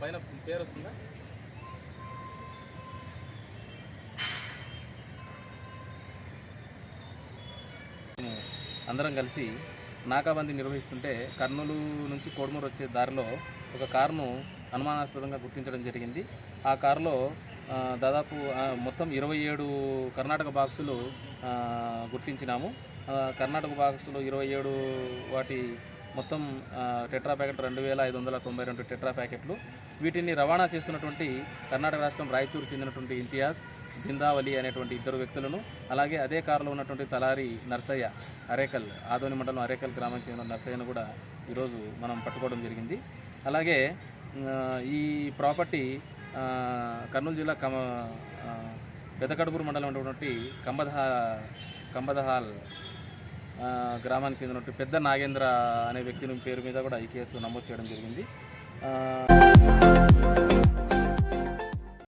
పైన పేరు వస్తుందా? అందరం కలిసి నాకాబందీ నిర్వహిస్తుంటే కర్నూలు నుంచి కోడుమూరు వచ్చే దారిలో ఒక కారును అనుమానాస్పదంగా గుర్తించడం జరిగింది. ఆ కారులో దాదాపు మొత్తం ఇరవై ఏడు కర్ణాటక బాక్సులు గుర్తించినాము. కర్ణాటక బాక్సులు ఇరవై ఏడు వాటి మొత్తం టెట్రా ప్యాకెట్ రెండు వేల ఐదు వందల తొంభై రెండు టెట్రా ప్యాకెట్లు. వీటిని రవాణా చేస్తున్నటువంటి కర్ణాటక రాష్ట్రం రాయచూరు చెందినటువంటి ఇంతియాజ్ జిందావలి అనేటువంటి ఇద్దరు వ్యక్తులను అలాగే అదే కారులో ఉన్నటువంటి తలారి నర్సయ్య అరేకల్ ఆదోని మండలం అరేకల్ గ్రామం చెందిన నర్సయ్యను కూడా ఈరోజు మనం పట్టుకోవడం జరిగింది. అలాగే ఈ ప్రాపర్టీ కర్నూలు జిల్లా కమ ఆ, పెదకడుగురు మండలం ఉన్నటువంటి కంబదహా కంబదహాల్ గ్రామానికి చెందినటువంటి పెద్ద నాగేంద్ర అనే వ్యక్తి పేరు మీద కూడా ఈ కేసు నమోదు చేయడం జరిగింది.